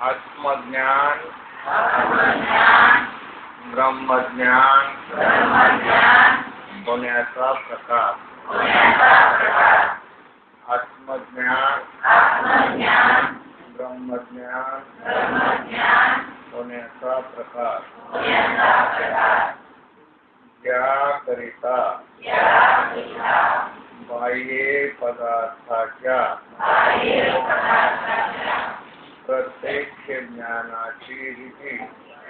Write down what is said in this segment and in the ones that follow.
आत्मज्ञान। ब्रह्मज्ञान। होण्याचा प्रकार। आत्मज्ञान। प्रकार। ज्याकरिता बाह्य पदार्थाच्या प्रत्यक्ष ज्ञानाची रीती सांगितली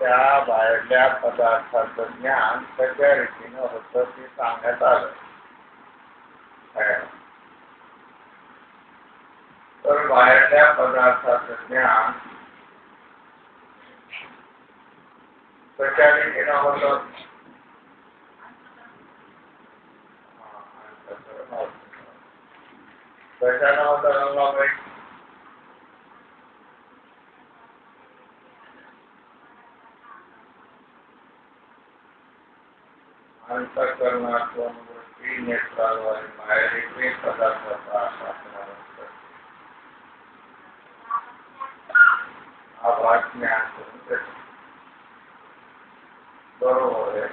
त्या बाहेरल्या पदार्थाचं ज्ञान कशा रीतीनं होतं ते सांगण्यात आलं. तर बाहेरल्या पदार्थाचं ज्ञान कशा रीतीनं होतं? कशानं होतं रंगाबाई? अंतकरणातून वृत्ती नेत्राद्वारे बाहेर एकमेक पदार्थाचा आश्वासन असतं आभास ज्ञान करून देतो. बरोबर आहे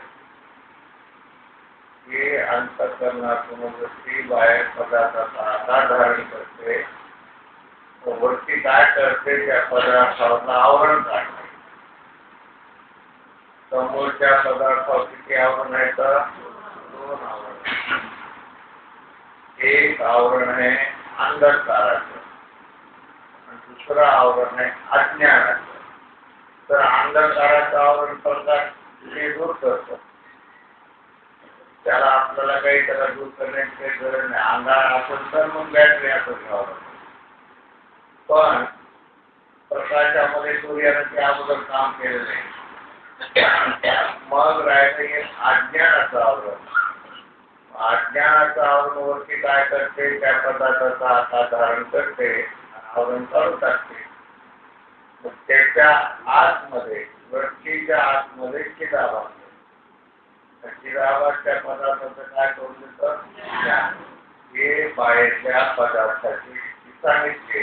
की अंतकरणातून वृत्ती बाहेर पदार्थाचा आकार धारण करते वृत्ती काय करते त्या पदार्थावरनं आवरण काढते समोरच्या पदार्थावर किती आवरण आहे तर दोन आवरण एक आवरण है अंधकाराचं आणि दुसरं आवरण आहे अज्ञानाचं तर अंधकाराचं आवरण प्रकाश ते दूर करतो त्याला आपल्याला काही त्याला दूर करण्याची काही गरज नाही. अंधार असेल तर मग बॅटरी असं घ्यावं पण प्रकाशामध्ये सूर्यानं ते अगोदर काम केलं नाही मग राहिलं एक अज्ञानाचं आवरण. अज्ञानाचं आवरण काय करते त्या पदार्थाचा आकार धारण करते आवरण काढून टाकते. त्याच्या आतमध्ये वृत्तीच्या आतमध्ये चिदाभास आहे. चिदाभास त्या पदार्थाचं काय करून देतं? हे बाहेरच्या पदार्थाची सांगितले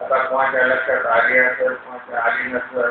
आता कोणाच्या लक्षात आली असेल कोणाच्या आली नसेल.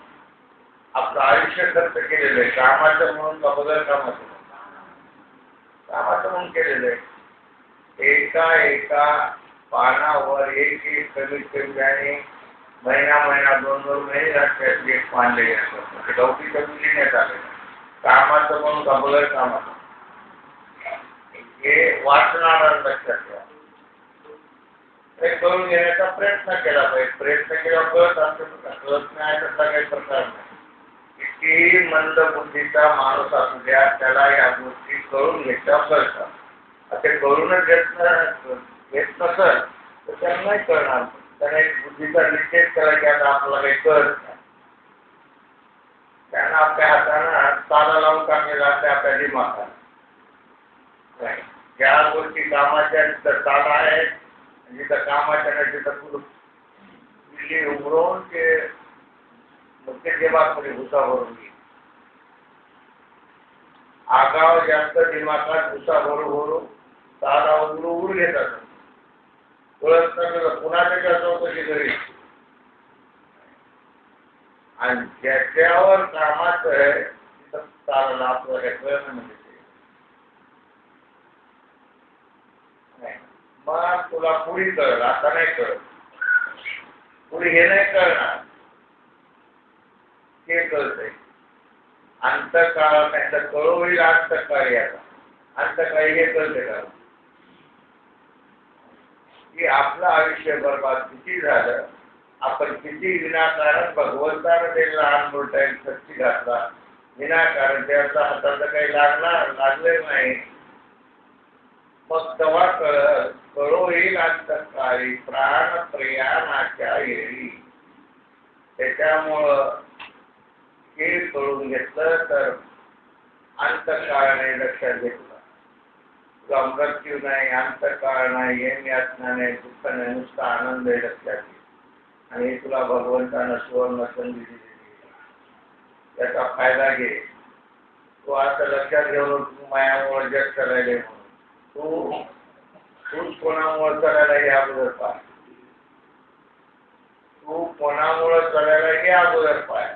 आपलं आयुष्य खर्च केलेलं आहे. कामाचं म्हणून का बदल कामाचं कामाचं म्हणून केलेलं आहे. एका एका पानावर एक एक कमीत कमी आणि महिना महिना दोन दोन महिने राष्ट्रातली एक पान लिहिण्यात म्हणजे कमी लिहिण्यात आले. कामाचं म्हणून का बदल कामाचं हे वाचणारा लक्षात ठेवा. ते करून घेण्याचा प्रयत्न केला पाहिजे. प्रयत्न केला कळत असतो कळत नाही तसा काही प्रकार नाही. कितीही मंद बुद्धीचा माणूस असू द्या त्याला या गोष्टी करून घ्यायच्या कळतात. ते करूनच घेत घेत नसल तर त्यांना नाही कळणार. त्याने एक बुद्धीचा निषेध केला की आता आपल्याला काही कळत नाही. त्यांना आपल्या हातानं ताला लावून टाकलेला असते आपल्या दिमागात. ज्या गोष्टी कामाच्या तिथं ताला आहे. जिथं कामाच्या नाही तिथं कुलूप. दिल्ली उघडून ते मुख्य दिमागमध्ये भुसा भरून घेईल आगाव जास्त दिमागात भुसा भरू भरू दादा उघडू उघडू घेतात ओळख पुन्हा त्याच्या चौकशी करेल आणि ज्याच्यावर कामाचं आहे तिथं ताला आपल्याला प्रयत्न म्हणजे मग तुला पुढे कळलं? आता नाही कळत. पुढे हे नाही कळणार. हे कळतंय. अंतकाळ त्यांचा कळोळी अंतकाळ याचा अंतकाळी अंतकाळी हे कळते का? की आपलं आयुष्य बरबाद किती झालं आपण किती विनाकारण भगवंतानं त्याला लहान मोठा सच्ची घातला. विनाकारण त्याचा हाताचं काही लागणार लागले नाही. मग तेव्हा कळ कळो येईल अंतकाळी प्राण प्रयाणाच्या येळी. त्याच्यामुळं हे कळून घेतलं तर अंतकाळाने लक्षात घेतलं. तुला मृत्यू नाही अंतकाळ नाही येम यातना नाही दुःख नाही नुसता आनंद आहे लक्षात. घे आणि तुला भगवंतानं सुवर्ण संधी दिलेली त्याचा फायदा घे. तू आता लक्षात घेऊन तू मायामुळे जग करायले म्हणून. तू तूच कोणामुळे करायला हे अगोदर पाय. तू कोणामुळं करायला हे अगोदर पाय.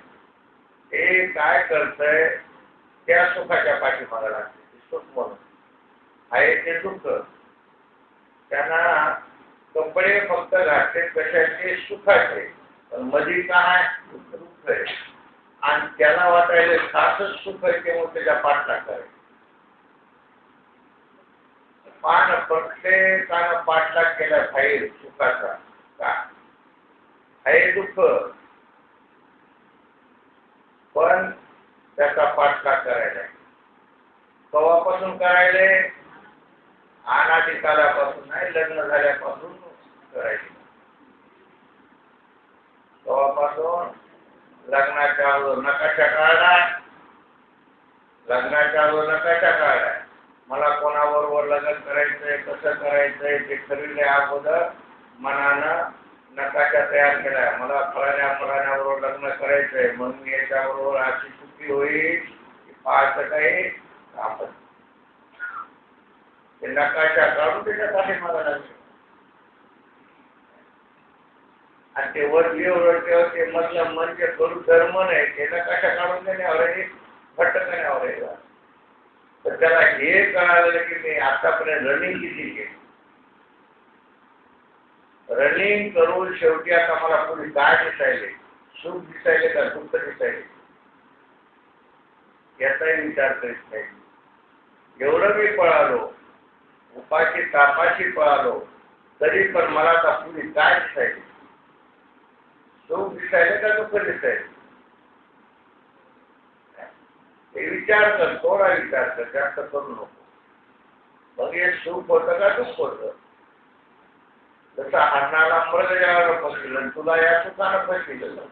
हे काय करतंय त्या सुखाच्या पाठीमागे लागते सुख म्हणून. आहे ते दुःख. त्यांना कपडे फक्त घातले कशाचे? सुखाचे. पण मधी काय? दुःख आहे आणि त्याला वाटायला खासच सुख आहे ते मग त्याच्या पाठला करे पान प्रत्येकानं पाठलाग केला बाहेर सुखाचा? का? हे दुःख. पण त्याचा पाठलाग करायला. कवापासून करायले अनादी कालापासून नाही लग्न झाल्यापासून करायचे. कवापासून लग्नाच्या अगोदर नकाशा काढला. लग्नाच्या अगोदर नकाशा काढला. मला कोणाबरोबर लग्न करायचंय कसं करायचंय ते ठरविले अगोदर मनानं नकाशा तयार केला. मला फळाण्या फळाण्याबरोबर लग्न करायचंय म्हणून मी अशी चुकी होईल की पाहत काही आपण नकाशा काढून त्याच्या पाठीमागा लागले आणि ते वर एवढं तेव्हा ते मधलं म्हणजे करू धर्म नाही. ते नकाशा काढून देण्यावर भटकण्यावर आहे तर त्याला हे कळालं की मी आतापर्यंत रनिंग किती केली? रनिंग करून शेवटी आता मला पुढे काय दिसायले? सुख दिसायले का दुःख दिसायले? याचाही विचार करीत नाही. एवढं मी पळालो उपाशी तापाशी पळालो तरी पण मला तापुरी काय दिसायले सुख दिसायले का दुःख दिसाय हे विचार कर थोडा विचार कर जास्त करू नको. मग हे सुख होतं का दुःख होतं? जसं अन्नाला मृग यावर फसलं तुला या सुखानं फसविलं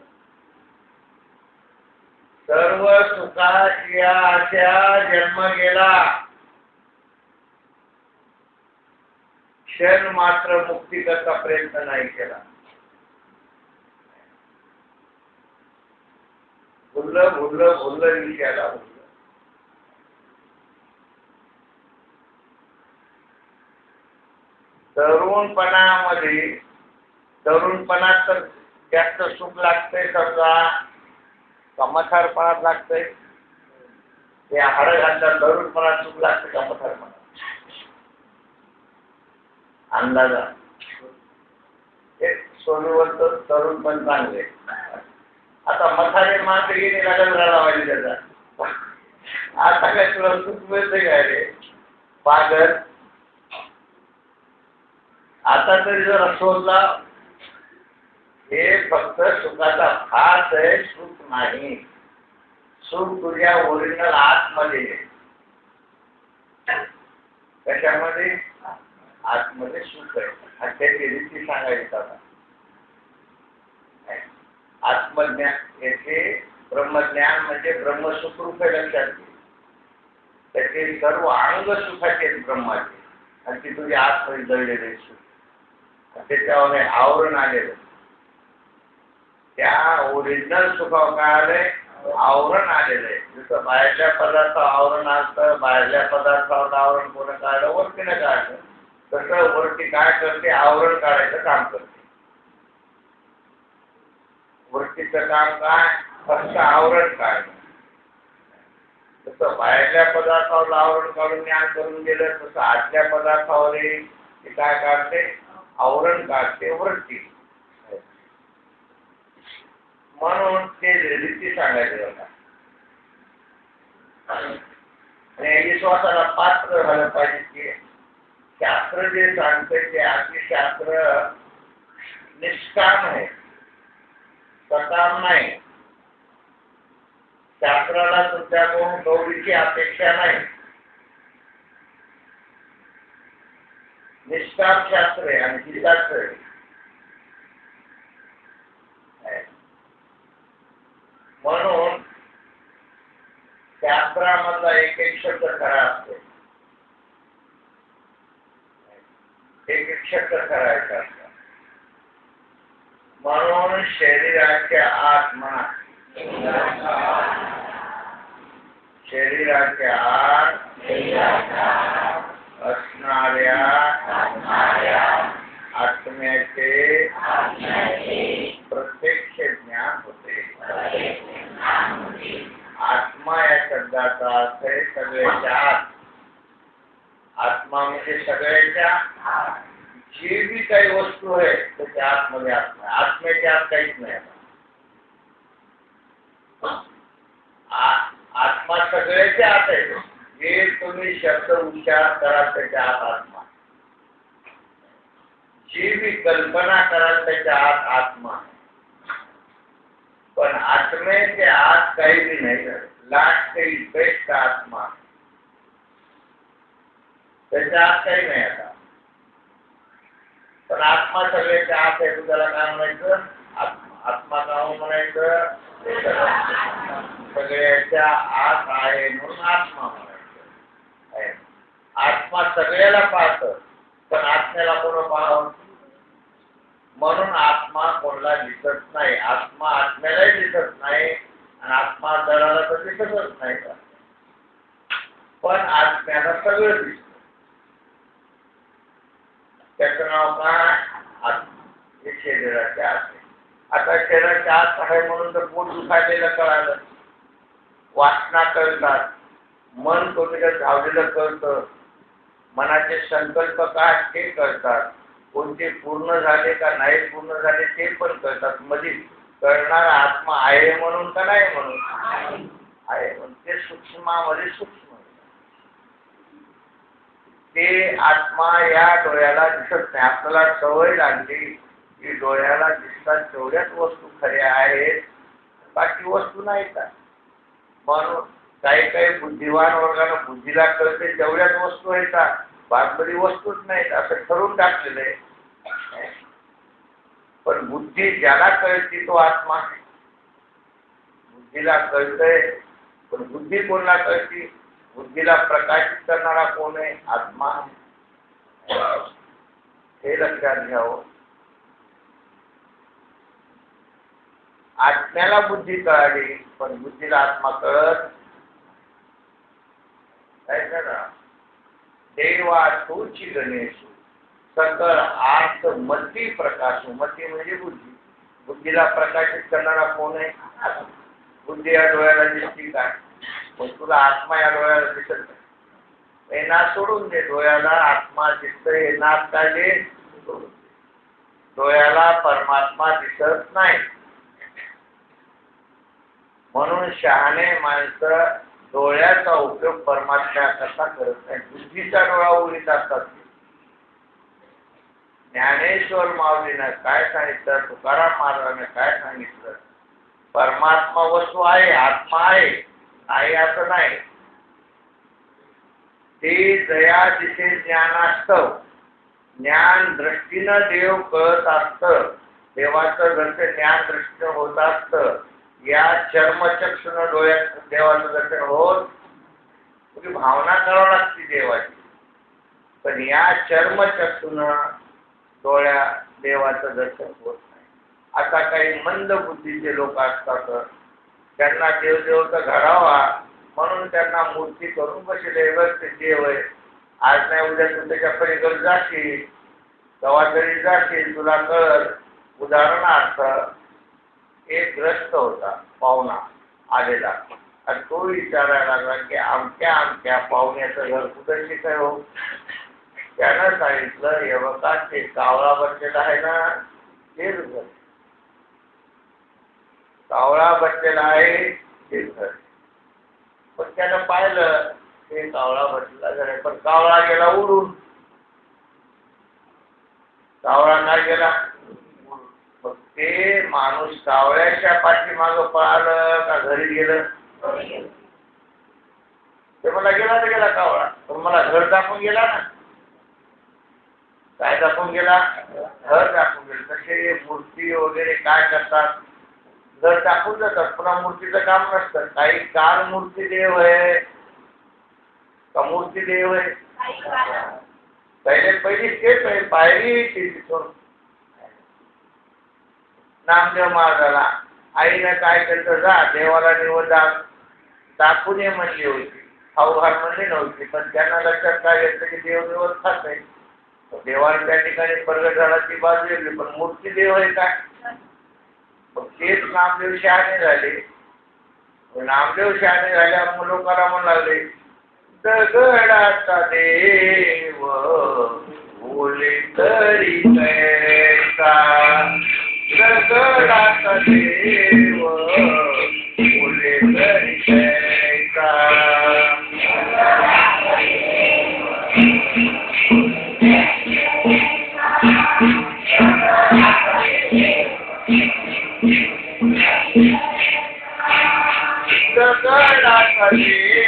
सर्व सुखाची आशा जन्म गेला. क्षण मात्र मुक्ती करता प्रयत्न नाही केला. भुललं भुललं भुललं विषयाला भुललं. तरुणपणामध्ये तरुणपणात तर जास्त सुख लागतंय समजा का मथारपणात लागतंय. ते हाड घालतात तरुणपणात चूक लागते का मथारपणात अंदाजा एक सोनूवर तरुण पण चांगले. आता मथारे मात्र येणे लागत पाहिजे त्याचा. आता काय तुला सुख मिळते काय रे? पागल. आता तरी जर शोधला हे फक्त सुखाचा भास आहे सुख नाही. सुख तुझ्या ओरिजिनल आतमध्ये त्याच्यामध्ये आतमध्ये सुख आहे. आणि त्याची रीती सांगायची आता. आत्मज्ञान याचे ब्रह्मज्ञान म्हणजे ब्रह्मसुखरूप आहे लक्षात घे. त्याचे सर्व अंग सुखाचे आहेत ब्रह्माचे. आणि ती तुझ्या आतमध्ये जळलेले सुख. त्याच्यावर आवरण आलेलं त्या ओरिजिनल सुखाव काय आवरण आलेलं. आहे जसं बाहेरच्या पदार्थ आवरण असतं बाहेरल्या पदार्थावर आवरण कोण काढलं वरतीनं काढलं. तसं वरती काय करते? आवरण काढायचं काम करते. वरतीचं काम काय? फक्त आवरण काढणं. जसं बाहेरल्या पदार्थावर आवरण काढून ज्ञान करून गेलं तसं आतल्या पदार्थावरही ते काय काढते? आवरण काढते वरती. म्हणून ते रीती सांगायचे होता विश्वासाला पात्र झालं पाहिजे की शास्त्र जे सांगते ते आपले शास्त्र निष्काम आहे सकाम नाही। शास्त्राला तुमच्याकडून गौरीची अपेक्षा नाही। निष्काम शास्त्र आहे आणि हिताचं आहे म्हणून एक एक शब्द खरा एक एक शब्द करायचा असतो. म्हणून शरीराच्या आत असणाऱ्या आत्म्याचे प्रत्यक्ष ज्ञान होते आत्मा या शब्दाचा अर्थ आहे सगळ्याच्या आत आत्मा म्हणजे सगळ्याच्या जी बी काही वस्तू आहे त्याच्या आतमध्ये आत्मा. आत्म्याच्या आत काहीच नाही आत्मा सगळ्याच्या आत आहे. जे तुम्ही शब्द उच्चार कराल त्याच्या आत आत्मा. जी बी कल्पना कराल त्याच्या आत आत्मा. पण आत्म्याच्या आत काही बी नाही लास्ट काही बेस्ट आत्मा. त्याच्या आत काही नाही आता. पण आत्मा सगळ्याच्या आत आहे तुझ्याला काय म्हणायचं? आत्मा आत्मा म्हणायचं? सगळ्याच्या आत आहे म्हणून आत्मा म्हणायचं. आत्मा सगळ्याला पाहत पण आत्म्याला कोण पाहावं? म्हणून आत्मा कोणाला दिसत नाही. आत्मा आत्म्यालाही दिसत नाही. आणि आत्मा दराला तर दिसतच नाही का पण आत्म्याला सगळं दिसत. त्याचं नाव काय? आत्मा. हे शरीराच्या आत आता शरीराच्या आत आहे म्हणून तर पोट दुखायलेलं कळालं. वासना कळतात. मन कोणीकडे धावलेलं कळतं मनाचे संकल्प काय ते कळतात. कोणते पूर्ण झाले का नाही पूर्ण झाले ते पण कळतात. मध्ये कळणारा आत्मा आहे म्हणून का नाही म्हणून? आहे म्हणून. ते सूक्ष्मामध्ये सूक्ष्म ते आत्मा या डोळ्याला दिसत नाही. आपल्याला सवय लागली की डोळ्याला दिसतात तेवढ्याच वस्तू खऱ्या आहेत बाकी वस्तू नाही का? म्हणून काही काही बुद्धिवान वर्गानं बुद्धीला कळते तेवढ्याच वस्तू आहेत. बाकी वस्तूच नाहीत. असं ठरवून टाकलेलं आहे. पण बुद्धी ज्याला कळते तो आत्मा आहे. बुद्धीला कळतंय पण बुद्धी कोणाला कळते? बुद्धीला प्रकाशित करणारा कोण आहे? आत्मा आहे. हे लक्षात घ्यावं. आत्म्याला बुद्धी कळाली पण बुद्धीला आत्मा कळत काय करा देवा तोची गणेश. सकळ आर्थ मती प्रकाश मती म्हणजे बुद्धी. बुद्धीला प्रकाशित करणारा कोण आहे? बुद्धी या डोळ्याला दिसती काय मग तुला आत्मा या डोळ्याला दिसत नाही. हे सोडून दे. डोळ्याला आत्मा दिसतोय हे नाच काढले डोळ्याला परमात्मा दिसत नाही. म्हणून शहाणे माणसं डोळ्याचा उपयोग परमात्म्याकरता करत नाही बुद्धीचा डोळा उघडीत असतात. ज्ञानेश्वर माऊलीनं काय सांगितलं? तुकाराम महाराजाने काय सांगितलं? परमात्मा वस्तू आहे आत्मा आहे नाही असं नाही. ते जया तिथे ज्ञानास्तव. ज्ञान दृष्टीनं देव कळत असत. देवाचं दर्शन ज्ञान दृष्टीनं होत असत या चर्मचक्षुन डोळ्यात देवाचं दर्शन होत. तुझी भावना करावं लागते देवाची. पण या चर्मचक्षुन डोळ्या देवाचं दर्शन होत नाही. आता काही मंद बुद्धीचे लोक असतात. त्यांना देवदेवचा घडावा म्हणून त्यांना मूर्ती करून बसले. व्यवस्थित देव आहे. आज नाही उद्या तू त्याच्या पलीकडे जाशील. केव्हा तरी जाशील तुला कळत उदाहरणार्थ एक ग्रस्त होता पाहुणा आलेला. आणि तो विचारायला लागला की आमच्या आमच्या पाहुण्याचं घर कुठं शिकाय हो? त्यानं सांगितलं हे बघा ते कावळा बसलेला आहे ना तेच घर कावळा बसलेला आहे तेच घर पण त्यानं पाहिलं ते कावळा बसलेला घर आहे पण कावळा गेला उडून. कावळा काय गेला. मग ते माणूस कावळ्याच्या पाठीमागं पळालं का घरी गेलं? ते मला गेला तर गेला कावळा. पण मला घर दाखवून गेला ना. काय दाखवून गेला? घर दाखवून गेलं. तसे मूर्ती वगैरे काय करतात? घर दाखवून जातात पुन्हा मूर्तीचं काम नसतं. काही काल मूर्ती देव आहे. का मूर्ती देव आहे? पहिले पहिली तेच आहे. पायरी तिथून. नामदेव महाराजाला आईनं काय केलं? जा देवाला निवडा दाखवून ये म्हणली होती. खाऊ घाल म्हणली नव्हती. पण त्यांना लक्षात काय घेतलं की देव निवड खात आहे देवाला त्या ठिकाणी प्रगट झाला ती बाजू वेगळी पण मूर्ती देव आहे काय? मग तेच नामदेव शहाणे झाले. नामदेव शहाणे झाल्यावर मग लोकांना म्हणू लागले दगडाचा देव बोले तरी कैसा दगडाचा देव दगडाचा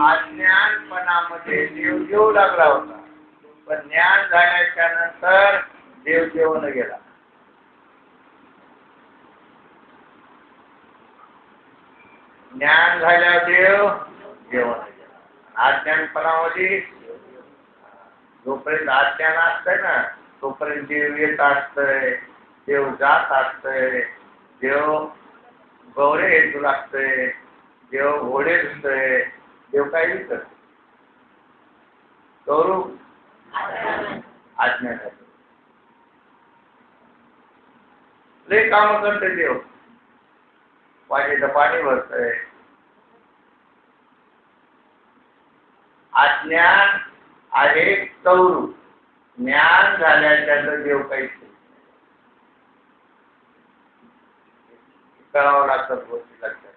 अज्ञानपणामध्ये देव येऊ लागला होता. पण ज्ञान झाल्याच्यानंतर देव जेवण गेला. ज्ञान झाल्यावर देव जेवण गेला. अज्ञानपणामध्ये जोपर्यंत अज्ञान असतंय ना तोपर्यंत देव येत असतंय देव जात असतंय देव गौरे येतू लागतंय देव घोडे दिसतंय देव काय दिसत? आज्ञा अज्ञानाचं लय काम करते देव. पाण्याचं पाणी भरतय. आज्ञा आहे कौरू ज्ञान झाल्याच्या देव काही करावं लागतात गोष्टी लक्षात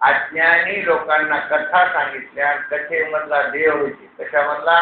अज्ञानी लोकांना कथा सांगितल्या कथेमधला देव होती कशामधला?